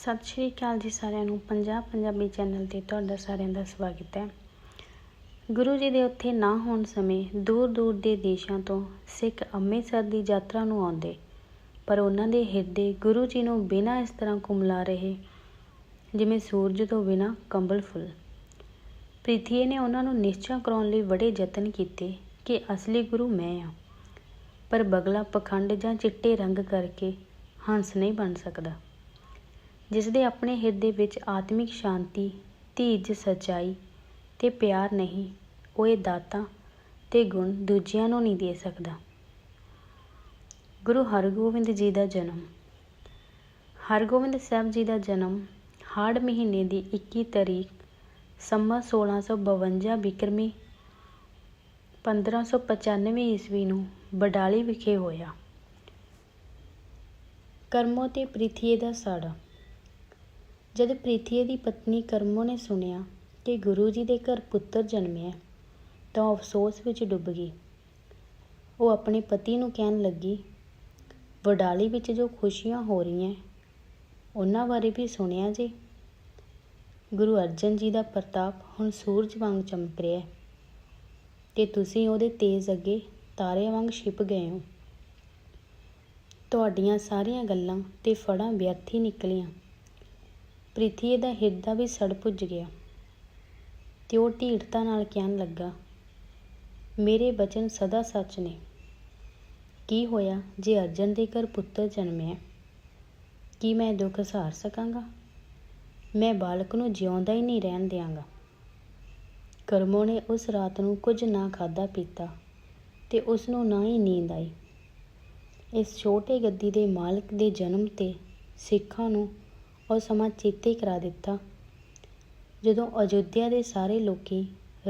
ਸਤਿ ਸ਼੍ਰੀ ਅਕਾਲ ਜੀ ਸਾਰਿਆਂ ਨੂੰ ਪੰਜਾਬ ਪੰਜਾਬੀ ਚੈਨਲ ਤੇ ਤੁਹਾਡਾ ਸਾਰਿਆਂ ਦਾ ਸਵਾਗਤ ਹੈ। ਗੁਰੂ ਜੀ ਦੇ ਉੱਥੇ ਨਾ ਹੋਣ ਸਮੇਂ ਦੂਰ ਦੂਰ ਦੇ ਦੇਸ਼ਾਂ ਤੋਂ ਸਿੱਖ ਅੰਮ੍ਰਿਤਸਰ ਦੀ ਯਾਤਰਾ ਨੂੰ ਆਉਂਦੇ, ਪਰ ਉਹਨਾਂ ਦੇ ਹਿਰਦੇ ਗੁਰੂ ਜੀ ਨੂੰ ਬਿਨਾਂ ਇਸ ਤਰ੍ਹਾਂ ਕੁਮਲਾ ਰਹੇ, ਜਿਵੇਂ ਸੂਰਜ ਤੋਂ ਬਿਨਾਂ ਕੰਬਲ ਫੁੱਲ। ਪ੍ਰੀਥੀਏ ਨੇ ਉਹਨਾਂ ਨੂੰ ਨਿਸ਼ਚਾ ਕਰਾਉਣ ਲਈ ਬੜੇ ਯਤਨ ਕੀਤੇ ਕਿ ਅਸਲੀ ਗੁਰੂ ਮੈਂ ਆ ਪਰ ਬਗਲਾ ਪਖੰਡ ਜਾਂ ਚਿੱਟੇ ਰੰਗ ਕਰਕੇ ਹੰਸ ਨਹੀਂ ਬਣ ਸਕਦਾ। ਜਿਸ ਦੇ ਆਪਣੇ ਹਿਰਦੇ ਵਿੱਚ ਆਤਮਿਕ ਸ਼ਾਂਤੀ, ਧੀਜ ਸੱਚਾਈ ਤੇ ਪਿਆਰ ਨਹੀਂ, ਉਹ ਇਹ ਦਾਤਾਂ ਤੇ ਗੁਣ ਦੂਜਿਆਂ ਨੂੰ ਨਹੀਂ ਦੇ ਸਕਦਾ। ਗੁਰੂ ਹਰਗੋਬਿੰਦ ਜੀ ਦਾ ਜਨਮ। ਹਰਗੋਬਿੰਦ ਸਾਹਿਬ ਜੀ ਦਾ ਜਨਮ ਹਾੜ ਮਹੀਨੇ ਦੀ 21 ਤਰੀਕ ਸੰਮਤ 1652 ਬਿਕਰਮੀ 1595 ਈਸਵੀ ਨੂੰ ਬਡਾਲੀ ਵਿਖੇ ਹੋਇਆ। ਕਰਮੋ ਤੇ ਪ੍ਰਿਥੀਏ ਦਾ ਸਾੜਾ। ਜਦ ਪ੍ਰੀਥੀਏ ਦੀ ਪਤਨੀ ਕਰਮੋ ਨੇ ਸੁਣਿਆ ਕਿ ਗੁਰੂ ਜੀ ਦੇ ਘਰ ਪੁੱਤਰ ਜਨਮਿਆ ਤਾਂ ਉਹ ਅਫਸੋਸ ਵਿੱਚ ਡੁੱਬ ਗਈ। ਉਹ ਆਪਣੇ ਪਤੀ ਨੂੰ ਕਹਿਣ ਲੱਗੀ, ਵਡਾਲੀ ਵਿੱਚ ਜੋ ਖੁਸ਼ੀਆਂ ਹੋ ਰਹੀਆਂ ਉਹਨਾਂ ਬਾਰੇ ਵੀ ਸੁਣਿਆ ਜੀ? ਗੁਰੂ ਅਰਜਨ ਜੀ ਦਾ ਪ੍ਰਤਾਪ ਹੁਣ ਸੂਰਜ ਵਾਂਗ ਚਮਕ ਰਿਹਾ ਹੈ। ਤੇ ਤੁਸੀਂ ਉਹਦੇ ਤੇਜ਼ ਅੱਗੇ ਤਾਰਿਆਂ ਵਾਂਗ ਛਿਪ ਗਏ ਹੋ। ਤੁਹਾਡੀਆਂ ਸਾਰੀਆਂ ਗੱਲਾਂ ਤੇ ਫੜਾਂ ਵਿਅਰਥੀ ਨਿਕਲੀਆਂ। ਪ੍ਰਿਥੀਏ ਦਾ ਹਿਰਦਾ ਵੀ ਸੜ ਪੁੱਜ ਗਿਆ। ਤੇ ਉਹ ਢੀਠਤਾ ਨਾਲ ਕਹਿਣ ਲੱਗਾ, ਮੇਰੇ ਬਚਨ ਸਦਾ ਸੱਚ ਨੇ। ਕੀ ਹੋਇਆ ਜੇ ਅਰਜਨ ਦੇ ਘਰ ਪੁੱਤਰ ਜਨਮਿਆ? ਕੀ ਮੈਂ ਦੁੱਖ ਸਹਾਰ ਸਕਾਂਗਾ? ਮੈਂ ਬਾਲਕ ਨੂੰ ਜਿਉਂਦਾ ਹੀ ਨਹੀਂ ਰਹਿਣ ਦਿਆਂਗਾ। ਕਰਮੋ ਨੇ ਉਸ ਰਾਤ ਨੂੰ ਕੁਝ ਨਾ ਖਾਦਾ ਪੀਤਾ ਤੇ ਉਸ ਨੂੰ ਨਾ ਹੀ ਨੀਂਦ ਆਈ। ਇਸ ਛੋਟੇ ਗੱਦੀ ਦੇ ਮਾਲਕ ਦੇ ਜਨਮ ਤੇ ਸਿੱਖਾਂ ਨੂੰ ਉਹ ਸਮਾਂ ਚੇਤੇ ਕਰਾ ਦਿੱਤਾ। ਜਦੋਂ ਅਯੁੱਧਿਆ ਦੇ ਸਾਰੇ ਲੋਕੀ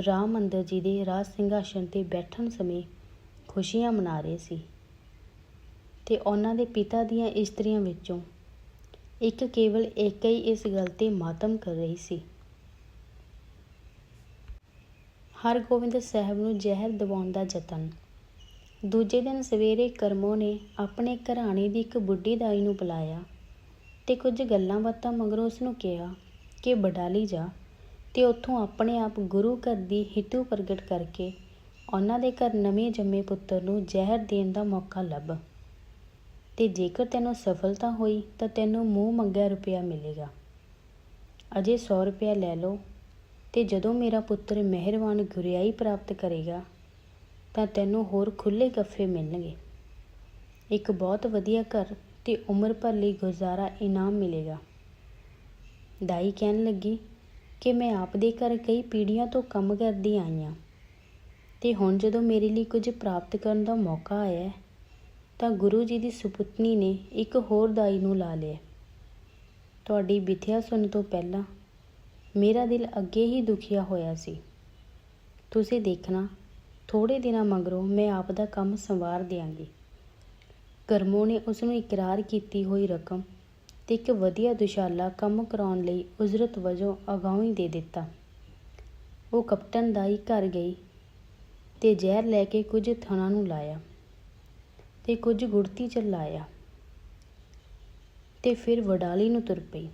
ਰਾਮ ਮੰਦਰ ਜੀ ਦੇ ਰਾਜ ਸਿੰਘਾਸਣ ਤੇ ਬੈਠਣ ਸਮੇਂ ਖੁਸ਼ੀਆਂ ਮਨਾ ਰਹੇ ਸੀ ਤੇ ਉਹਨਾਂ ਦੇ ਪਿਤਾ ਦੀਆਂ ਇਸਤਰੀਆਂ ਵਿੱਚੋਂ ਇੱਕ ਕੇਵਲ ਇੱਕ ਹੀ ਇਸ ਗੱਲ ਤੇ ਮਾਤਮ ਕਰ ਰਹੀ ਸੀ। ਹਰਗੋਬਿੰਦ ਸਾਹਿਬ ਨੂੰ ਜ਼ਹਿਰ ਦਿਵਾਉਣ ਦਾ ਯਤਨ। ਦੂਜੇ ਦਿਨ ਸਵੇਰੇ ਕਰਮੋ ਨੇ ਆਪਣੇ ਘਰਾਣੇ ਦੀ ਇੱਕ ਬੁੱਢੀ ਦਾਈ ਨੂੰ ਬੁਲਾਇਆ। ਤੇ ਕੁਝ ਗੱਲਾਂ ਬਾਤਾਂ ਮਗਰੋਂ ਉਸ ਨੂੰ ਕਿਹਾ ਕਿ ਬਡਾਲੀ ਜਾ ਤੇ ਉੱਥੋਂ ਆਪਣੇ ਆਪ ਗੁਰੂ ਘਰ ਦੀ ਹਿਤੂ ਪ੍ਰਗਟ ਕਰਕੇ ਉਹਨਾਂ ਦੇ ਘਰ ਨਵੇਂ ਜੰਮੇ ਪੁੱਤਰ ਨੂੰ ਜ਼ਹਿਰ ਦੇਣ ਦਾ ਮੌਕਾ ਲੱਭ। ਤੇ ਜੇਕਰ ਤੈਨੂੰ ਸਫਲਤਾ ਹੋਈ ਤਾਂ ਤੈਨੂੰ ਮੂੰਹ ਮੰਗਿਆ ਰੁਪਇਆ ਮਿਲੇਗਾ। ਅਜੇ 100 ਰੁਪਇਆ ਲੈ ਲਓ ਤੇ ਜਦੋਂ ਮੇਰਾ ਪੁੱਤਰ ਮਿਹਰਬਾਨ ਗੁਰਿਆਈ ਪ੍ਰਾਪਤ ਕਰੇਗਾ ਤਾਂ ਤੈਨੂੰ ਹੋਰ ਖੁੱਲੇ ਗੱਫੇ ਮਿਲਣਗੇ। ਇੱਕ ਬਹੁਤ ਵਧੀਆ ਘਰ ਤੇ ਉਮਰ ਭਰ ਲਈ ਗੁਜ਼ਾਰਾ ਇਨਾਮ ਮਿਲੇਗਾ। ਦਾਈ ਕਹਿਣ ਲੱਗੀ ਕਿ ਮੈਂ ਆਪ ਦੇ ਘਰ ਕਈ ਪੀੜ੍ਹੀਆਂ ਤੋਂ ਕੰਮ ਕਰਦੀ ਆਈ ਹਾਂ ਤੇ ਹੁਣ ਜਦੋਂ ਮੇਰੇ ਲਈ ਕੁਝ ਪ੍ਰਾਪਤ ਕਰਨ ਦਾ ਮੌਕਾ ਆਇਆ ਤਾਂ ਗੁਰੂ ਜੀ ਦੀ ਸੁਪੁੱਤਨੀ ਨੇ ਇੱਕ ਹੋਰ ਦਾਈ ਨੂੰ ਲਾ ਲਿਆ। ਤੁਹਾਡੀ ਵਿਥਿਆ ਸੁਣ ਤੋਂ ਪਹਿਲਾਂ ਮੇਰਾ ਦਿਲ ਅੱਗੇ ਹੀ ਦੁਖੀਆ ਹੋਇਆ ਸੀ। ਤੁਸੀਂ ਦੇਖਣਾ ਥੋੜੇ ਦਿਨਾਂ ਮਗਰੋਂ ਮੈਂ ਆਪ ਦਾ ਕੰਮ ਸੰਵਾਰ ਦਿਆਂਗੀ। ਕਰਮੋ ਨੇ ਉਸ ਨੂੰ ਇਕਰਾਰ ਕੀਤੀ ਹੋਈ ਰਕਮ ਤੇ ਇੱਕ ਵਧੀਆ ਦੁਸ਼ਾਲਾ ਕੰਮ ਕਰਾਉਣ ਲਈ ਉਜਰਤ ਵਜੋਂ ਅਗਾਉਂ ਹੀ ਦੇ ਦਿੱਤਾ। ਉਹ ਕਪਟਨ ਦਾ ਹੀ ਘਰ ਗਈ ਤੇ ਜ਼ਹਿਰ ਲੈ ਕੇ ਕੁਝ ਥਣਾਂ ਨੂੰ ਲਾਇਆ ਤੇ ਕੁਝ ਗੁੜਤੀ ਚ ਲਾਇਆ ਤੇ ਫਿਰ ਵਡਾਲੀ ਨੂੰ ਤੁਰ ਪਈ।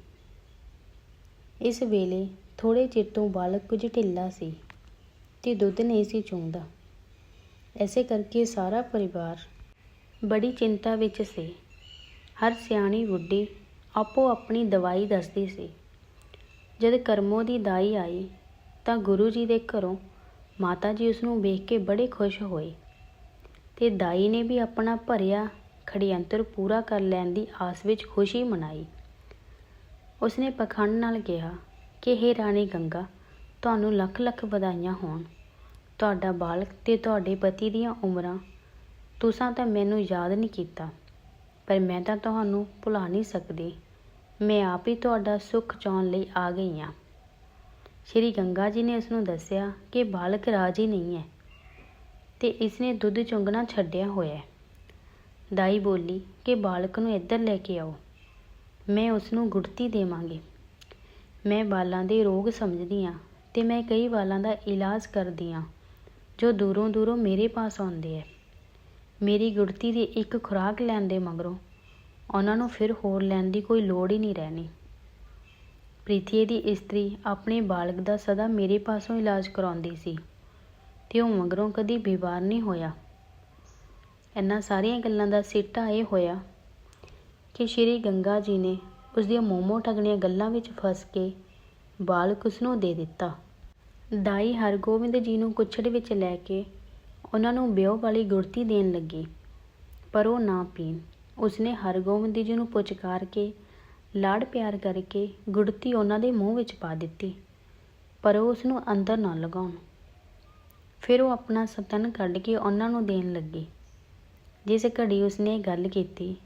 ਇਸ ਵੇਲੇ ਥੋੜੇ ਚਿਰ ਤੋਂ ਬਾਲਕ ਕੁਝ ਢਿੱਲਾ ਸੀ ਤੇ ਦੁੱਧ ਨਹੀਂ ਸੀ ਚੁੰਦਾ ਐਸੇ ਕਰਕੇ ਸਾਰਾ ਪਰਿਵਾਰ ਬੜੀ ਚਿੰਤਾ ਵਿੱਚ ਸੀ। ਹਰ ਸਿਆਣੀ ਬੁੱਢੀ ਆਪੋ ਆਪਣੀ ਦਵਾਈ ਦੱਸਦੀ ਸੀ। ਜਦ ਕਰਮੋ ਦੀ ਦਾਈ ਆਈ ਤਾਂ ਗੁਰੂ ਜੀ ਦੇ ਘਰੋਂ ਮਾਤਾ ਜੀ ਉਸ ਨੂੰ ਵੇਖ ਕੇ ਬੜੇ ਖੁਸ਼ ਹੋਏ ਤੇ ਦਾਈ ਨੇ ਵੀ ਆਪਣਾ ਭਰਿਆ ਖੜਿਅੰਤਰ ਪੂਰਾ ਕਰ ਲੈਣ ਦੀ ਆਸ ਵਿੱਚ ਖੁਸ਼ੀ ਮਨਾਈ। ਉਸਨੇ ਪਖੰਡ ਨਾਲ ਕਿਹਾ ਕਿ, ਹੇ ਰਾਣੀ ਗੰਗਾ, ਤੁਹਾਨੂੰ ਲੱਖ ਲੱਖ ਵਧਾਈਆਂ ਹੋਣ। ਤੁਹਾਡਾ ਬਾਲਕ ਤੇ ਤੁਹਾਡੇ ਪਤੀ ਦੀਆਂ ਉਮਰਾਂ ਤੁਸੀਂ ਤਾਂ ਮੈਨੂੰ ਯਾਦ ਨਹੀਂ ਕੀਤਾ, ਪਰ ਮੈਂ ਤਾਂ ਤੁਹਾਨੂੰ ਭੁਲਾ ਨਹੀਂ ਸਕਦੀ। ਮੈਂ ਆਪ ਹੀ ਤੁਹਾਡਾ ਸੁੱਖ ਚਾਉਣ ਲਈ ਆ ਗਈ ਹਾਂ। ਸ਼੍ਰੀ ਗੰਗਾ ਜੀ ਨੇ ਉਸ ਨੂੰ ਦੱਸਿਆ ਕਿ ਬਾਲਕ ਰਾਜੀ ਨਹੀਂ ਹੈ ਤੇ ਇਸਨੇ ਦੁੱਧ ਚੁੰਗਣਾ ਛੱਡਿਆ ਹੋਇਆ ਹੈ। ਦਾਈ ਬੋਲੀ ਕਿ ਬਾਲਕ ਨੂੰ ਇੱਧਰ ਲੈ ਕੇ ਆਓ, ਮੈਂ ਉਸ ਨੂੰ ਗੁੜਤੀ ਦੇਵਾਂਗੀ। ਮੈਂ ਬਾਲਾਂ ਦੇ ਰੋਗ ਸਮਝਦੀ ਹਾਂ ਤੇ ਮੈਂ ਕਈ ਵਾਲਾਂ ਦਾ ਇਲਾਜ ਕਰਦੀ ਹਾਂ ਜੋ ਦੂਰੋਂ ਦੂਰੋਂ ਮੇਰੇ ਪਾਸ ਆਉਂਦੇ ਹੈ। ਮੇਰੀ ਗੁੜਤੀ ਦੀ ਇੱਕ ਖੁਰਾਕ ਲੈਣ ਦੇ ਮਗਰੋਂ ਉਹਨਾਂ ਨੂੰ ਫਿਰ ਹੋਰ ਲੈਣ ਦੀ ਕੋਈ ਲੋੜ ਹੀ ਨਹੀਂ ਰਹਿਣੀ। ਪ੍ਰੀਥੀਏ ਦੀ ਇਸਤਰੀ ਆਪਣੇ ਬਾਲਕ ਦਾ ਸਦਾ ਮੇਰੇ ਪਾਸੋਂ ਇਲਾਜ ਕਰਾਉਂਦੀ ਸੀ ਤੇ ਉਹ ਮਗਰੋਂ ਕਦੀ ਬਿਮਾਰ ਨਹੀਂ ਹੋਇਆ। ਇਹਨਾਂ ਸਾਰੀਆਂ ਗੱਲਾਂ ਦਾ ਸਿੱਟਾ ਇਹ ਹੋਇਆ ਕਿ ਸ਼੍ਰੀ ਗੰਗਾ ਜੀ ਨੇ ਉਸ ਦੀਆਂ ਮੋਮੋ ਠਗਣੀਆਂ ਗੱਲਾਂ ਵਿੱਚ ਫਸ ਕੇ ਬਾਲਕ ਉਸ ਨੂੰ ਦੇ ਦਿੱਤਾ। ਦਾਈ ਹਰਗੋਬਿੰਦ ਜੀ ਨੂੰ ਕੁੱਛੜ ਵਿੱਚ ਲੈ ਕੇ ਉਹਨਾਂ ਨੂੰ ਵਿਆਹ ਵਾਲੀ ਗੁੜਤੀ ਦੇਣ ਲੱਗੀ, ਪਰ ਉਹ ਨਾ ਪੀਣ। ਉਸਨੇ ਹਰਗੋਬਿੰਦ ਜੀ ਨੂੰ ਪੁਚਕਾਰ ਕੇ ਲਾੜ ਪਿਆਰ ਕਰਕੇ ਗੁੜਤੀ ਉਹਨਾਂ ਦੇ ਮੂੰਹ ਵਿੱਚ ਪਾ ਦਿੱਤੀ, ਪਰ ਉਹ ਉਸ ਨੂੰ ਅੰਦਰ ਨਾ ਲਗਾਉਣ। ਫਿਰ ਉਹ ਆਪਣਾ ਸਤਨ ਕੱਢ ਕੇ ਉਹਨਾਂ ਨੂੰ ਦੇਣ ਲੱਗੀ। ਜਿਸ ਘੜੀ ਉਸਨੇ ਗੱਲ ਕੀਤੀ,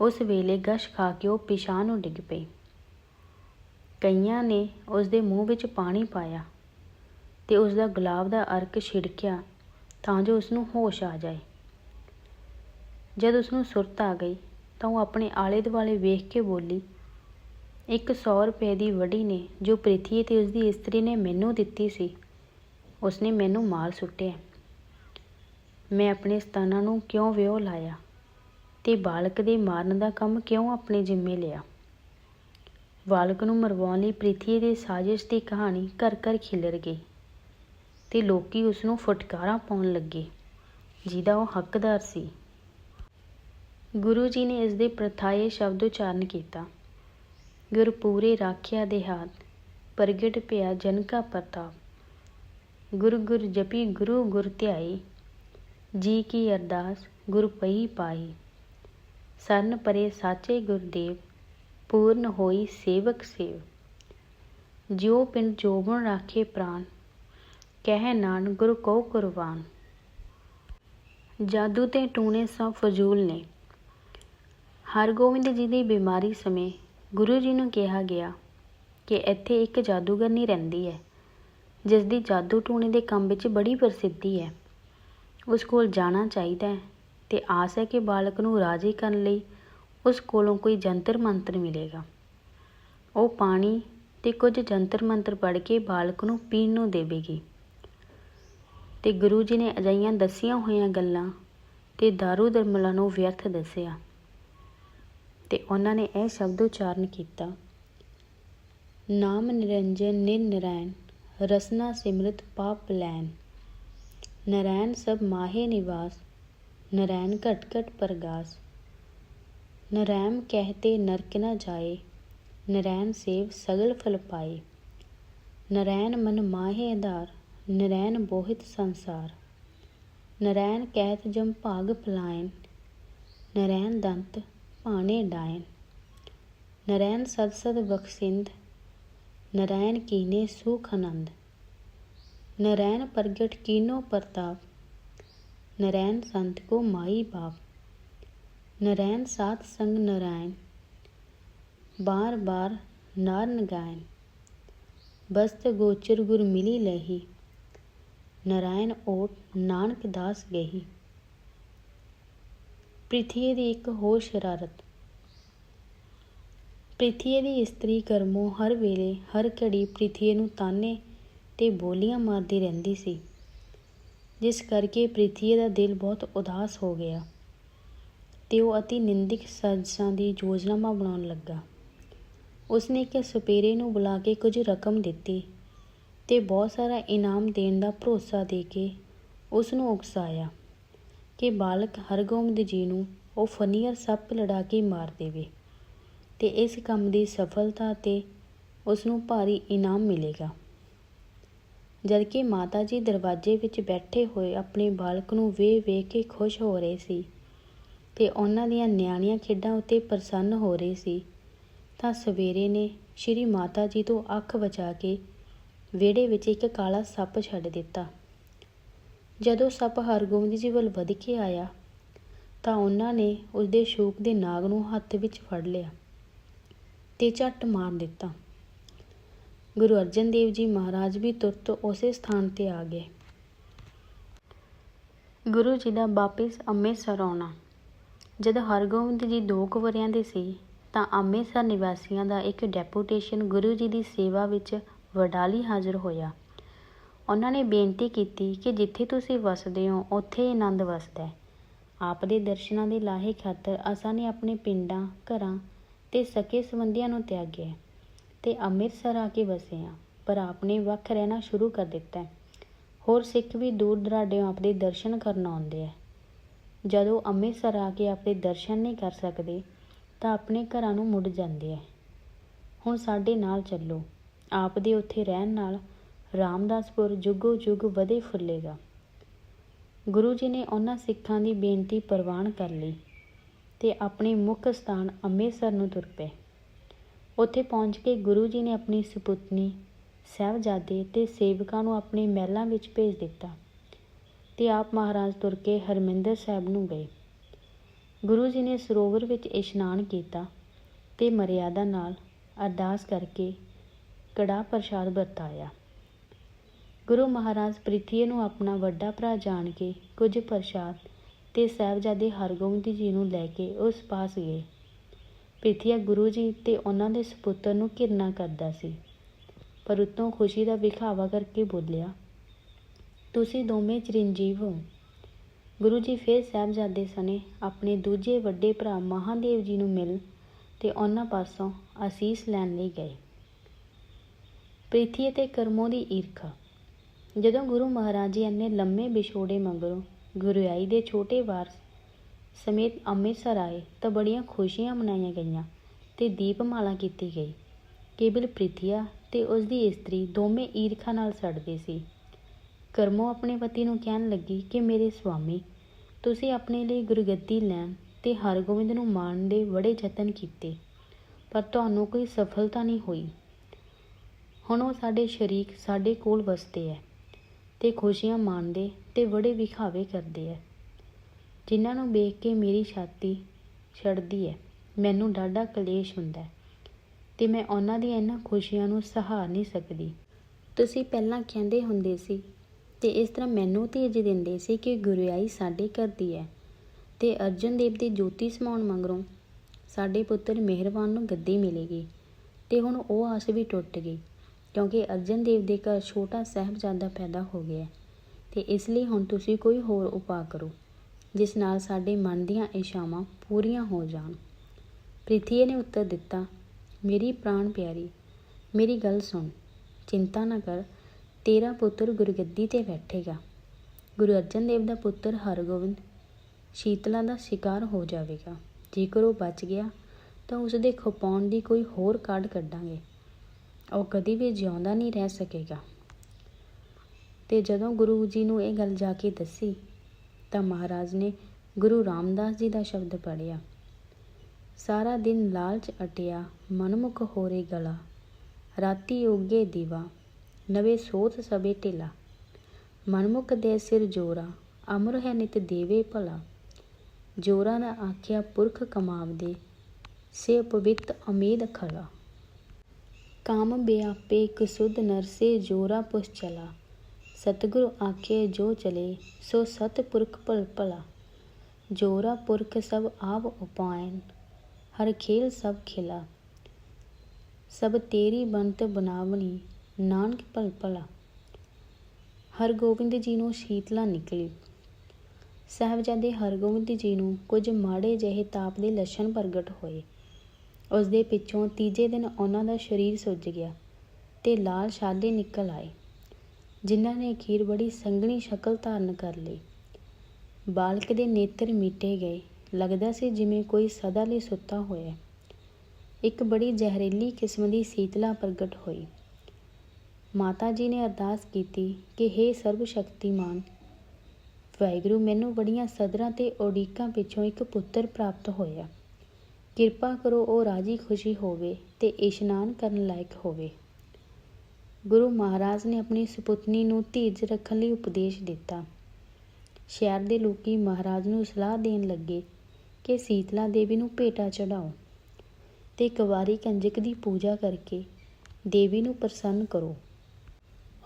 ਉਸ ਵੇਲੇ ਗਸ਼ ਖਾ ਕੇ ਉਹ ਪਿਛਾਂ ਨੂੰ ਡਿੱਗ ਪਈ। ਕਈਆਂ ਨੇ ਉਸ ਦੇ ਮੂੰਹ ਵਿੱਚ ਪਾਣੀ ਪਾਇਆ ਤੇ ਉਸ ਦਾ ਗੁਲਾਬ ਦਾ ਅਰਕ ਛਿੜਕਿਆ ਤਾਂ ਜੋ ਉਸ ਨੂੰ ਹੋਸ਼ ਆ ਜਾਏ। ਜਦ ਉਸ ਨੂੰ ਸੁਰਤ ਆ ਗਈ, ਤਾਂ ਉਹ ਆਪਣੇ ਆਲੇ ਦੁਆਲੇ ਵੇਖ ਕੇ ਬੋਲੀ, ਇੱਕ 100 ਰੁਪਏ ਦੀ ਵੜੀ ਨੇ ਜੋ ਪ੍ਰਿਥੀ ਤੇ ਉਸ ਦੀ ਇਸਤਰੀ ਨੇ ਮੈਨੂੰ ਦਿੱਤੀ ਸੀ, ਉਸਨੇ ਮੈਨੂੰ ਮਾਰ ਸੁੱਟਿਆ। ਮੈਂ ਆਪਣੇ ਸਤਾਨਾਂ ਨੂੰ ਕਿਉਂ ਵਿਉ ਲਾਇਆ ਤੇ ਬਾਲਕ ਦੇ ਮਾਰਨ ਦਾ ਕੰਮ ਕਿਉਂ ਆਪਣੇ ਜ਼ਿੰਮੇ ਲਿਆ? ਬਾਲਕ ਨੂੰ ਮਰਵਾਉਣ ਲਈ ਪ੍ਰਿਥੀ ਦੇ ਸਾਜ਼ਿਸ਼ ਦੀ ਕਹਾਣੀ ਘਰ ਘਰ ਖਿਲਰ ਗਈ। ਤੇ ਲੋਕੀ ਉਸ ਨੂੰ ਫਟਕਾਰਾਂ ਪਾਉਣ ਲੱਗੇ। ਜਿਹਦਾ ਉਹ ਹੱਕਦਾਰ ਸੀ। ਗੁਰੂ ਜੀ ਨੇ ਇਸ ਦੇ ਪ੍ਰਥਾਏ ਸ਼ਬਦ ਉਚਾਰਨ ਕੀਤਾ। ਗੁਰ ਪੂਰੇ ਰਾਖਿਆ ਦੇ ਹਾਥ, ਪ੍ਰਗਟ ਪਿਆ ਜਨ ਕਾ ਪ੍ਰਤਾਪ। ਗੁਰ ਗੁਰ ਜਪੀ ਗੁਰੂ ਗੁਰ ਧਿਆਈ ਜੀ ਕੀ ਅਰਦਾਸ ਗੁਰ ਪਈ ਪਾਈ ਸਰਨ ਪਰੇ ਸਾਚੇ ਗੁਰਦੇਵ, ਪੂਰਨ ਹੋਈ ਸੇਵਕ ਸੇਵ। ਜਿਉ ਪਿੰਡ ਜੋਬਣ ਰਾਖੇ ਪ੍ਰਾਨ ਕਹਿ ਨਾਨ ਗੁਰ ਕੋ ਕੁਰਬਾਨ। ਜਾਦੂ ਤੇ ਟੂਣੇ ਸਭ ਫਜ਼ੂਲ ਨੇ। ਹਰਗੋਬਿੰਦ ਜੀ ਦੀ ਬਿਮਾਰੀ ਸਮੇਂ ਗੁਰੂ ਜੀ ਨੂੰ ਕਿਹਾ ਗਿਆ ਕਿ ਇੱਥੇ ਇੱਕ ਜਾਦੂਗਰਨੀ ਰਹਿੰਦੀ ਹੈ, ਜਿਸ ਦੀ ਜਾਦੂ ਟੂਣੇ ਦੇ ਕੰਮ ਵਿੱਚ ਬੜੀ ਪ੍ਰਸਿੱਧੀ ਹੈ। ਉਸ ਕੋਲ ਜਾਣਾ ਚਾਹੀਦਾ ਹੈ ਤੇ ਆਸ ਹੈ ਕਿ ਬਾਲਕ ਨੂੰ ਰਾਜੀ ਕਰਨ ਲਈ ਉਸ ਕੋਲੋਂ ਕੋਈ ਜੰਤਰ ਮੰਤਰ ਮਿਲੇਗਾ। ਉਹ ਪਾਣੀ ਤੇ ਕੁਝ ਜੰਤਰ ਮੰਤਰ ਪੜ੍ਹ ਕੇ ਬਾਲਕ ਨੂੰ ਪੀਣ ਨੂੰ ਦੇਵੇਗੀ। ਤੇ ਗੁਰੂ ਜੀ ਨੇ ਅਜਿਹੀਆਂ ਦੱਸੀਆਂ ਹੋਈਆਂ ਗੱਲਾਂ ਤੇ ਦਾਰੂ ਦਰਮਲਾ ਨੂੰ ਵਿਅਰਥ ਦੱਸਿਆ। ਤੇ ਉਹਨਾਂ ਨੇ ਇਹ ਸ਼ਬਦ ਉਚਾਰਨ ਕੀਤਾ, ਨਾਮ ਨਿਰੰਜਨ, ਨਿਰ ਨਰੈਣ, ਰਸਨਾ ਸਿਮਰਤ ਪਾਪ ਲੈਨ ਨਰੈਣ ਸਭ ਮਾਹੇ ਨਿਵਾਸ, ਨਰੈਣ ਘਟ ਘਟ ਪ੍ਰਗਾਸ। ਨਰੈਮ ਕਹਤੇ ਨਰਕ ਨਾ ਜਾਏ, ਨਰੈਣ ਸੇਵ ਸਗਲ ਫਲ ਪਾਏ। ਨਰੈਣ ਮਨ ਮਾਹੇ ਆਧਾਰ ਨਰੈਣ ਬੋਹਿਤ ਸੰਸਾਰ। ਨਰੈਣ ਕਹਿਤ ਜਮ ਭਾਗ ਪਲਾਇਨ, ਨਰੈਣ ਦੰਤ ਭਾਣੇ ਡਾਇਨ। ਨਰੈਣ ਸਦ ਸਦ ਬਖਸ਼ਿੰਦ, ਨਰੈਣ ਕੀਨੇ ਸੁਖ ਆਨੰਦ। ਨਰੈਣ ਪ੍ਰਗਟ ਕੀਨੋ ਪ੍ਰਤਾਪ, ਨਰੈਣ ਸੰਤ ਕੋ ਮਾਈ ਬਾਪ ਨਰੈਣ ਸਾਤ ਸੰਗ ਨਰਾਇਣ, ਬਾਰ ਬਾਰ ਨਾਰਨ ਗਾਇਨ। ਬਸਤ ਗੋਚਰ ਗੁਰ ਮਿਲੀ ਲਹੀ ਨਰਾਇਣ ਓਟ ਨਾਨਕ ਦਾਸ ਗਹੀ। ਪ੍ਰਿਥੀਏ ਦੀ ਇੱਕ ਹੋਰ ਸ਼ਰਾਰਤ। ਪ੍ਰਿਥੀਏ ਦੀ ਇਸਤਰੀ ਕਰਮੋ ਹਰ ਵੇਲੇ ਹਰ ਘੜੀ ਪ੍ਰਿਥੀਏ ਨੂੰ ਤਾਨੇ ਤੇ ਬੋਲੀਆਂ ਮਾਰਦੀ ਰਹਿੰਦੀ ਸੀ, ਜਿਸ ਕਰਕੇ ਪ੍ਰਿਥੀਏ ਦਾ ਦਿਲ ਬਹੁਤ ਉਦਾਸ ਹੋ ਗਿਆ ਤੇ ਉਹ ਅਤੀ ਨਿੰਦਿਕ ਸਾਜ਼ਿਸ਼ਾਂ ਦੀ ਯੋਜਨਾਵਾਂ ਬਣਾਉਣ ਲੱਗਾ। ਉਸਨੇ ਇੱਕ ਸੁਪੇਰੇ ਨੂੰ ਬੁਲਾ ਕੇ ਕੁਝ ਰਕਮ ਦਿੱਤੀ। ਤੇ ਬਹੁਤ ਸਾਰਾ ਇਨਾਮ ਦੇਣ ਦਾ ਭਰੋਸਾ ਦੇ ਕੇ ਉਸ ਨੂੰ ਉਕਸਾਇਆ ਕਿ ਬਾਲਕ ਹਰਗੋਬਿੰਦ ਜੀ ਨੂੰ ਉਹ ਫਨੀਅਰ ਸੱਪ ਲੜਾ ਕੇ ਮਾਰ ਦੇਵੇ ਤੇ ਇਸ ਕੰਮ ਦੀ ਸਫਲਤਾ ਤੇ ਉਸ ਨੂੰ ਭਾਰੀ ਇਨਾਮ ਮਿਲੇਗਾ। ਜਦਕਿ ਮਾਤਾ ਜੀ ਦਰਵਾਜ਼ੇ ਵਿੱਚ ਬੈਠੇ ਹੋਏ ਆਪਣੇ ਬਾਲਕ ਨੂੰ ਵੇਖ ਵੇਖ ਕੇ ਖੁਸ਼ ਹੋ ਰਹੇ ਸੀ ਤੇ ਉਹਨਾਂ ਦੀਆਂ ਨਿਆਣੀਆਂ ਖੇਡਾਂ ਉੱਤੇ ਪ੍ਰਸੰਨ ਹੋ ਰਹੇ ਸੀ, ਤਾਂ ਸਵੇਰੇ ਨੇ ਸ਼੍ਰੀ ਮਾਤਾ ਜੀ ਤੋਂ ਅੱਖ ਬਚਾ ਕੇ ਵਿਹੜੇ ਵਿੱਚ ਇੱਕ ਕਾਲਾ ਸੱਪ ਛੱਡ ਦਿੱਤਾ। ਜਦੋਂ ਸੱਪ ਹਰਗੋਬਿੰਦ ਜੀ ਵੱਲ ਵਧ ਕੇ ਆਇਆ, ਤਾਂ ਉਹਨਾਂ ਨੇ ਉਸਦੇ ਸ਼ੋਕ ਦੇ ਨਾਗ ਨੂੰ ਹੱਥ ਵਿੱਚ ਫੜ ਲਿਆ ਤੇ ਝੱਟ ਮਾਰ ਦਿੱਤਾ। ਗੁਰੂ ਅਰਜਨ ਦੇਵ ਜੀ ਮਹਾਰਾਜ ਵੀ ਤੁਰਤ ਉਸੇ ਸਥਾਨ ਤੇ ਆ ਗਏ। ਗੁਰੂ ਜੀ ਦਾ ਵਾਪਿਸ ਅੰਮ੍ਰਿਤਸਰ ਆਉਣਾ। ਜਦ ਹਰਗੋਬਿੰਦ ਜੀ ਦੋ ਕੁ ਵਰਿਆਂ ਦੇ ਸੀ, ਤਾਂ ਅੰਮ੍ਰਿਤਸਰ ਨਿਵਾਸੀਆਂ ਦਾ ਇੱਕ ਡੈਪੂਟੇਸ਼ਨ ਗੁਰੂ ਜੀ ਦੀ ਸੇਵਾ ਵਿੱਚ ਵਡਾਲੀ ਹਾਜ਼ਰ ਹੋਇਆ। ਉਹਨਾਂ ਨੇ ਬੇਨਤੀ ਕੀਤੀ ਕਿ ਜਿੱਥੇ ਤੁਸੀਂ ਵਸਦੇ ਹੋ, ਉੱਥੇ ਹੀ ਆਨੰਦ ਵਸਦਾ ਹੈ। ਆਪ ਦੇ ਦਰਸ਼ਨਾਂ ਦੇ ਲਾਹੇ ਖਾਤਰ ਅਸਾਂ ਨੇ ਆਪਣੇ ਪਿੰਡਾਂ, ਘਰਾਂ ਤੇ ਸਕੇ ਸੰਬੰਧੀਆਂ ਨੂੰ ਤਿਆਗਿਆ ਤੇ ਅੰਮ੍ਰਿਤਸਰ ਆ ਕੇ ਵਸੇ ਹਾਂ। ਪਰ ਆਪ ਨੇ ਵੱਖ ਰਹਿਣਾ ਸ਼ੁਰੂ ਕਰ ਦਿੱਤਾ ਹੈ। ਹੋਰ ਸਿੱਖ ਵੀ ਦੂਰ ਦਰਾਡਿਓਂ ਆਪਣੇ ਦਰਸ਼ਨ ਕਰਨ ਆਉਂਦੇ ਹੈ। ਜਦੋਂ ਅੰਮ੍ਰਿਤਸਰ ਆ ਕੇ ਆਪਣੇ ਦਰਸ਼ਨ ਨਹੀਂ ਕਰ ਸਕਦੇ ਤਾਂ ਆਪਣੇ ਘਰਾਂ ਨੂੰ ਮੁੜ ਜਾਂਦੇ ਹੈ। ਹੁਣ ਸਾਡੇ ਨਾਲ ਚੱਲੋ। ਆਪ ਦੇ ਉੱਥੇ ਰਹਿਣ ਨਾਲ ਰਾਮਦਾਸਪੁਰ ਜੁਗੋ ਜੁਗ ਵਧੇ ਫੁੱਲੇਗਾ। ਗੁਰੂ ਜੀ ਨੇ ਉਹਨਾਂ ਸਿੱਖਾਂ ਦੀ ਬੇਨਤੀ ਪ੍ਰਵਾਨ ਕਰ ਲਈ ਤੇ ਆਪਣੇ ਮੁੱਖ ਸਥਾਨ ਅੰਮ੍ਰਿਤਸਰ ਨੂੰ ਤੁਰ ਪਏ। ਉੱਥੇ ਪਹੁੰਚ ਕੇ ਗੁਰੂ ਜੀ ਨੇ ਆਪਣੀ ਸੁਪੁੱਤਨੀ, ਸਾਹਿਬਜ਼ਾਦੇ ਤੇ ਸੇਵਕਾਂ ਨੂੰ ਆਪਣੇ ਮਹਿਲਾਂ ਵਿੱਚ ਭੇਜ ਦਿੱਤਾ ਤੇ ਆਪ ਮਹਾਰਾਜ ਤੁਰ ਕੇ ਹਰਮਿੰਦਰ ਸਾਹਿਬ ਨੂੰ ਗਏ। ਗੁਰੂ ਜੀ ਨੇ ਸਰੋਵਰ ਵਿੱਚ ਇਸ਼ਨਾਨ ਕੀਤਾ ਤੇ ਮਰਿਆਦਾ ਨਾਲ ਅਰਦਾਸ ਕਰਕੇ ਕੜਾਹ ਪ੍ਰਸ਼ਾਦ ਵਰਤਾਇਆ। ਗੁਰੂ ਮਹਾਰਾਜ ਪ੍ਰਿਥੀਏ ਨੂੰ ਆਪਣਾ ਵੱਡਾ ਭਰਾ ਜਾਣ ਕੇ ਕੁਝ ਪ੍ਰਸ਼ਾਦ ਤੇ ਸਾਹਿਬਜ਼ਾਦੇ ਹਰਗੋਬਿੰਦ ਜੀ ਨੂੰ ਲੈ ਕੇ ਉਸ ਪਾਸ ਗਏ। ਪ੍ਰਿਥੀਆ ਗੁਰੂ ਜੀ ਤੇ ਉਹਨਾਂ ਦੇ ਸੁਪੁੱਤਰ ਨੂੰ ਘਿਰਨਾ ਕਰਦਾ ਸੀ। ਪਰ ਉਤੋਂ ਖੁਸ਼ੀ ਦਾ ਵਿਖਾਵਾ ਕਰਕੇ ਬੋਲਿਆ, ਤੁਸੀਂ ਦੋਵੇਂ ਚਿਰੰਜੀਵ ਹੋ। ਗੁਰੂ ਜੀ ਫਿਰ ਸਾਹਿਬਜ਼ਾਦੇ ਸਣੇ ਆਪਣੇ ਦੂਜੇ ਵੱਡੇ ਭਰਾ ਮਹਾਦੇਵ ਜੀ ਨੂੰ ਮਿਲ ਤੇ ਉਹਨਾਂ ਪਾਸੋਂ ਅਸੀਸ ਲੈਣ ਲਈ ਗਏ। ਪ੍ਰੀਥੀ ਅਤੇ ਕਰਮੋਂ ਦੀ ਈਰਖਾ। ਜਦੋਂ ਗੁਰੂ ਮਹਾਰਾਜ ਜੀ ਇੰਨੇ ਲੰਮੇ ਵਿਛੋੜੇ ਮਗਰੋਂ ਗੁਰਿਆਈ ਦੇ ਛੋਟੇ ਵਾਰਸ ਸਮੇਤ ਅੰਮ੍ਰਿਤਸਰ ਆਏ ਤਾਂ ਬੜੀਆਂ ਖੁਸ਼ੀਆਂ ਮਨਾਈਆਂ ਗਈਆਂ ਤੇ ਦੀਪਮਾਲਾ ਕੀਤੀ ਗਈ। ਕੇਵਲ ਪ੍ਰੀਥੀਆ ਤੇ ਉਸ ਦੀ ਇਸਤਰੀ ਦੋਵੇਂ ਈਰਖਾ ਨਾਲ ਸੜਦੇ ਸੀ। ਕਰਮੋ ਆਪਣੇ ਪਤੀ ਨੂੰ ਕਹਿਣ ਲੱਗੀ ਕਿ ਮੇਰੇ ਸੁਆਮੀ, ਤੁਸੀਂ ਆਪਣੇ ਲਈ ਗੁਰਗੱਦੀ ਲੈਣ ਤੇ ਹਰਗੋਬਿੰਦ ਨੂੰ ਮਾਣ ਦੇ ਬੜੇ ਯਤਨ ਕੀਤੇ, ਪਰ ਤੁਹਾਨੂੰ ਕੋਈ ਸਫਲਤਾ ਨਹੀਂ ਹੋਈ। ਹੁਣ ਉਹ ਸਾਡੇ ਸ਼ਰੀਕ ਸਾਡੇ ਕੋਲ ਵਸਦੇ ਐ ਤੇ ਖੁਸ਼ੀਆਂ ਮਾਣਦੇ ਤੇ ਬੜੇ ਵਿਖਾਵੇ ਕਰਦੇ ਐ। ਜਿਨ੍ਹਾਂ ਨੂੰ ਵੇਖ ਕੇ ਮੇਰੀ ਛਾਤੀ ਛੜਦੀ ਐ, ਮੈਨੂੰ ਡਾਢਾ ਕਲੇਸ਼ ਹੁੰਦਾ ਹੈ ਤੇ ਮੈਂ ਉਹਨਾਂ ਦੀਆਂ ਇਹਨਾਂ ਖੁਸ਼ੀਆਂ ਨੂੰ ਸਹਾਰ ਨਹੀਂ ਸਕਦੀ। ਤੁਸੀਂ ਪਹਿਲਾਂ ਕਹਿੰਦੇ ਹੁੰਦੇ ਸੀ ਤੇ ਇਸ ਤਰ੍ਹਾਂ ਮੈਨੂੰ ਧੀਰਜ ਦਿੰਦੇ ਸੀ ਕਿ ਗੁਰਿਆਈ ਸਾਡੇ ਘਰ ਦੀ ਹੈ ਤੇ ਅਰਜਨ ਦੇਵ ਦੀ ਜੋਤੀ ਸਮਾਉਣ ਮਗਰੋਂ ਸਾਡੇ ਪੁੱਤਰ ਮਿਹਰਬਾਨ ਨੂੰ ਗੱਦੀ ਮਿਲੇਗੀ ਤੇ ਹੁਣ ਉਹ ਆਸ ਵੀ ਟੁੱਟ ਗਈ। ਕਿਉਂਕਿ ਅਰਜਨ ਦੇਵ ਦੇ ਘਰ ਛੋਟਾ ਸਾਹਿਬਜ਼ਾਦਾ ਪੈਦਾ ਹੋ ਗਿਆ ਤੇ ਇਸ ਲਈ ਹੁਣ ਤੁਸੀਂ ਕੋਈ ਹੋਰ ਉਪਾਅ ਕਰੋ, ਜਿਸ ਨਾਲ ਸਾਡੇ ਮਨ ਦੀਆਂ ਇਸ਼ਾਵਾਂ ਪੂਰੀਆਂ ਹੋ ਜਾਣ। ਪ੍ਰਿਥੀਏ ਨੇ ਉੱਤਰ ਦਿੱਤਾ, ਮੇਰੀ ਪ੍ਰਾਣ ਪਿਆਰੀ, ਮੇਰੀ ਗੱਲ ਸੁਣ। ਚਿੰਤਾ ਨਾ ਕਰ, ਤੇਰਾ ਪੁੱਤਰ ਗੁਰਗੱਦੀ ਤੇ ਬੈਠੇਗਾ। ਗੁਰੂ ਅਰਜਨ ਦੇਵ ਦਾ ਪੁੱਤਰ ਹਰਗੋਬਿੰਦ ਸ਼ੀਤਲਾ ਦਾ ਸ਼ਿਕਾਰ ਹੋ ਜਾਵੇਗਾ। ਜੇਕਰ ਉਹ ਬਚ ਗਿਆ, ਤਾਂ ਉਸ ਦੇ ਖਪਾਉਣ ਦੀ ਕੋਈ ਹੋਰ ਕਾਢ ਕੱਢਾਂਗੇ। ਉਹ ਕਦੀ ਵੀ ਜਿਉਂਦਾ ਨਹੀਂ ਰਹਿ ਸਕੇਗਾ। ਤੇ ਜਦੋਂ ਗੁਰੂ ਜੀ ਨੂੰ ਇਹ ਗੱਲ ਜਾ ਕੇ ਦੱਸੀ, ਤਾਂ ਮਹਾਰਾਜ ਨੇ ਗੁਰੂ ਰਾਮਦਾਸ ਜੀ ਦਾ ਸ਼ਬਦ ਪੜਿਆ ਸਾਰਾ ਦਿਨ ਲਾਲਚ ਅਟਿਆ, ਮਨਮੁਖ ਹੋਰੇ ਗਲਾ। ਰਾਤੀ ਉਗੇ ਦੀਵਾ, ਨਵੇਂ ਸੋਤ ਸਭੇ ਢਿਲਾ। ਮਨਮੁਖ ਦੇ ਸਿਰ ਜੋਰਾ, ਅਮਰ ਹੈ ਨਿਤ ਦੇਵੇ ਭਲਾ। ਜੋਰਾ ਦਾ ਆਖਿਆ, ਪੁਰਖ ਕਮਾਵਦੇ, ਸੇ ਪਵਿੱਤ ਅਮੇਦ ਖਲਾ। ਕਾਮ ਬਿਆਪੇ ਕਸੁਧ ਨਰਸੇ ਜੋਰਾ ਪੁਸ ਚਲਾ ਸਤਿਗੁਰੂ ਆਖੇ ਜੋ ਚਲੇ ਸੋ ਸਤ ਪੁਰਖ ਭਲ ਭਲਾ ਜੋਰਾ ਪੁਰਖ ਸਭ ਆਪ ਉਪਾਇਨ ਹਰ ਖੇਲ ਸਭ ਖਿਲਾ ਸਭ ਤੇਰੀ ਬੰਤ ਬਣਾਵਣੀ ਨਾਨਕ ਭਲ ਭਲਾ ਹਰਗੋਬਿੰਦ ਜੀ ਨੂੰ ਸ਼ੀਤਲਾ ਨਿਕਲੀ ਸਾਹਿਬਜ਼ਾਦੇ ਹਰਗੋਬਿੰਦ ਜੀ ਨੂੰ ਕੁਝ ਮਾੜੇ ਜਿਹੇ ਤਾਪ ਦੇ ਲੱਛਣ ਪ੍ਰਗਟ ਹੋਏ ਉਸ ਦੇ ਪਿੱਛੋਂ ਤੀਜੇ ਦਿਨ ਉਹਨਾਂ ਦਾ ਸਰੀਰ ਸੁੱਜ ਗਿਆ ਤੇ ਲਾਲ ਛਾਲੇ ਨਿਕਲ ਆਏ, ਜਿਨ੍ਹਾਂ ਨੇ ਅਖੀਰ ਬੜੀ ਸੰਘਣੀ ਸ਼ਕਲ ਧਾਰਨ ਕਰ ਲਈ। ਬਾਲਕ ਦੇ ਨੇਤਰ ਮੀਟੇ ਗਏ, ਲੱਗਦਾ ਸੀ ਜਿਵੇਂ ਕੋਈ ਸਦਾ ਲਈ ਸੁੱਤਾ ਹੋਇਆ। ਇੱਕ ਬੜੀ ਜ਼ਹਿਰੀਲੀ ਕਿਸਮ ਦੀ ਸੀਤਲਾ ਪ੍ਰਗਟ ਹੋਈ। ਮਾਤਾ ਜੀ ਨੇ ਅਰਦਾਸ ਕੀਤੀ ਕਿ हे ਸਰਬ ਸ਼ਕਤੀਮਾਨ ਵਾਹਿਗੁਰੂ ਮੈਨੂੰ ਬੜੀਆਂ ਸਦਰਾਂ ਤੇ ਉਡੀਕਾਂ ਪਿੱਛੋਂ ਇੱਕ ਪੁੱਤਰ ਪ੍ਰਾਪਤ ਹੋਇਆ। ਕਿਰਪਾ ਕਰੋ ਉਹ ਰਾਜੀ ਖੁਸ਼ੀ ਹੋਵੇ ਤੇ ਇਸ਼ਨਾਨ ਕਰਨ ਲਾਇਕ ਹੋਵੇ। ਗੁਰੂ ਮਹਾਰਾਜ ਨੇ ਆਪਣੀ ਸੁਪੁੱਤਨੀ ਨੂੰ ਧੀਰਜ ਰੱਖਣ ਲਈ ਉਪਦੇਸ਼ ਦਿੱਤਾ। ਸ਼ਹਿਰ ਦੇ ਲੋਕੀ ਮਹਾਰਾਜ ਨੂੰ ਸਲਾਹ ਦੇਣ ਲੱਗੇ ਕਿ ਸੀਤਲਾ ਦੇਵੀ ਨੂੰ ਭੇਟਾ ਚੜਾਓ ਤੇ ਕੁਵਾਰੀ ਕੰਜਕ ਦੀ ਪੂਜਾ ਕਰਕੇ ਦੇਵੀ ਨੂੰ ਪ੍ਰਸੰਨ ਕਰੋ।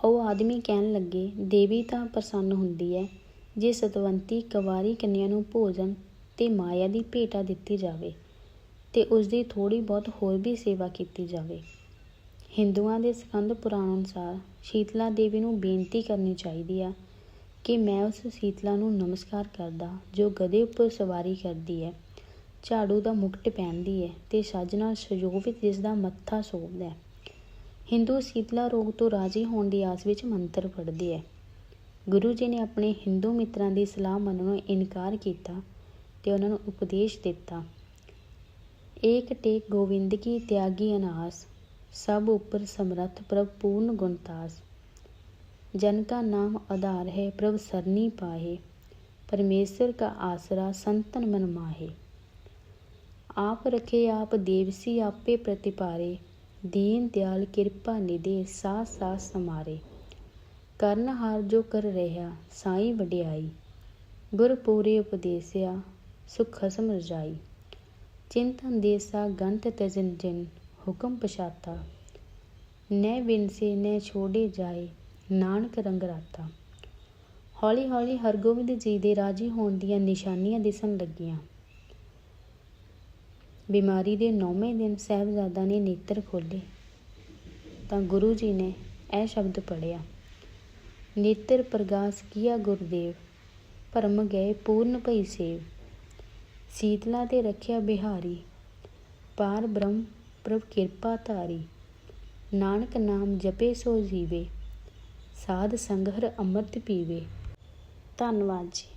ਉਹ ਆਦਮੀ ਕਹਿਣ ਲੱਗੇ, ਦੇਵੀ ਤਾਂ ਪ੍ਰਸੰਨ ਹੁੰਦੀ ਹੈ ਜੇ ਸਤਵੰਤੀ ਕੁਵਾਰੀ ਕੰਨਿਆ ਨੂੰ ਭੋਜਨ ਤੇ ਮਾਇਆ ਦੀ ਭੇਟਾ ਦਿੱਤੀ ਜਾਵੇ। ਤੇ ਉਸ ਦੀ ਥੋੜੀ ਬਹੁਤ ਹੋਰ ਵੀ ਸੇਵਾ ਕੀਤੀ ਜਾਵੇ। ਹਿੰਦੂਆਂ ਦੇ ਸਕੰਦ ਪੁਰਾਣ ਅਨੁਸਾਰ ਸ਼ੀਤਲਾ ਦੇਵੀ ਨੂੰ ਬੇਨਤੀ ਕਰਨੀ ਚਾਹੀਦੀ ਆ ਕਿ ਮੈਂ ਉਸ ਸੀਤਲਾ ਨੂੰ ਨਮਸਕਾਰ ਕਰਦਾ, ਜੋ ਗਧੇ ਉੱਪਰ ਸਵਾਰੀ ਕਰਦੀ ਹੈ। ਝਾੜੂ ਦਾ ਮੁਕਟ ਪਹਿਨਦੀ ਹੈ ਤੇ ਸੱਜ ਨਾਲ ਸੁਜੋਭਿਤ ਜਿਸ ਦਾ ਮੱਥਾ ਸੋਭਦਾ ਹੈ। ਹਿੰਦੂ ਸੀਤਲਾ ਰੋਗ ਤੋਂ ਰਾਜੀ ਹੋਣ ਦੀ ਆਸ ਵਿੱਚ ਮੰਤਰ ਪੜ੍ਹਦੇ ਹੈ। ਗੁਰੂ ਜੀ ਨੇ ਆਪਣੇ ਹਿੰਦੂ ਮਿੱਤਰਾਂ ਦੀ ਸਲਾਹ ਮੰਨਣੋਂ ਇਨਕਾਰ ਕੀਤਾ ਤੇ ਉਹਨਾਂ ਨੂੰ ਉਪਦੇਸ਼ ਦਿੱਤਾ। ਏਕ ਟੇਕ ਗੋਵਿੰਦ ਕੀ ਤਿਆਗੀ ਅਨਾਸ ਸਭ ਉੱਪਰ ਸਮਰੱਥ ਪ੍ਰਭ ਪੂਰਨ ਗੁਣਤਾਸ जन का नाम आधार है प्रभ सरनी पाहे परमेश्वर का आसरा संतन मन माहे आप रखे आप देवसी आपे प्रतिपारे दीन दयाल कृपा निधे साथ साथ समारे करनहार जो कर रहा साई वड्याई गुर पूरे उपदेसिया सुख खसम रजाई चिंतन देसा गंत तजन जिन हुक्म पछाता न बिन से न छोड़े जाए ਨਾਨਕ ਰੰਗ ਰਾਤਾ ਹੌਲੀ ਹੌਲੀ ਹਰਗੋਬਿੰਦ ਜੀ ਦੇ ਰਾਜੀ ਹੋਣ ਦੀਆਂ ਨਿਸ਼ਾਨੀਆਂ ਦਿਸਣ ਲੱਗੀਆਂ ਬਿਮਾਰੀ ਦੇ ਨੌਵੇਂ ਦਿਨ ਸਾਹਿਬਜ਼ਾਦਾ ਨੇ ਨੇਤਰ ਖੋਲੇ ਤਾਂ ਗੁਰੂ ਜੀ ਨੇ ਇਹ ਸ਼ਬਦ ਪੜਿਆ ਨੇਤਰ ਪ੍ਰਗਾਸ ਕੀਆ ਗੁਰਦੇਵ ਭਰਮ ਗਏ ਪੂਰਨ ਭਈ ਸੇਵ ਸੀਤਲਾ ਤੇ ਰੱਖਿਆ ਬਿਹਾਰੀ, ਪਾਰ ਬ੍ਰਹਮ ਪ੍ਰਭ ਕਿਰਪਾ ਧਾਰੀ, ਨਾਨਕ ਨਾਮ ਜਪੇ ਸੋ ਜੀਵੇ, ਸਾਧ ਸੰਗਹਰ ਅੰਮ੍ਰਿਤ ਪੀਵੇ। ਧੰਨਵਾਦ ਜੀ।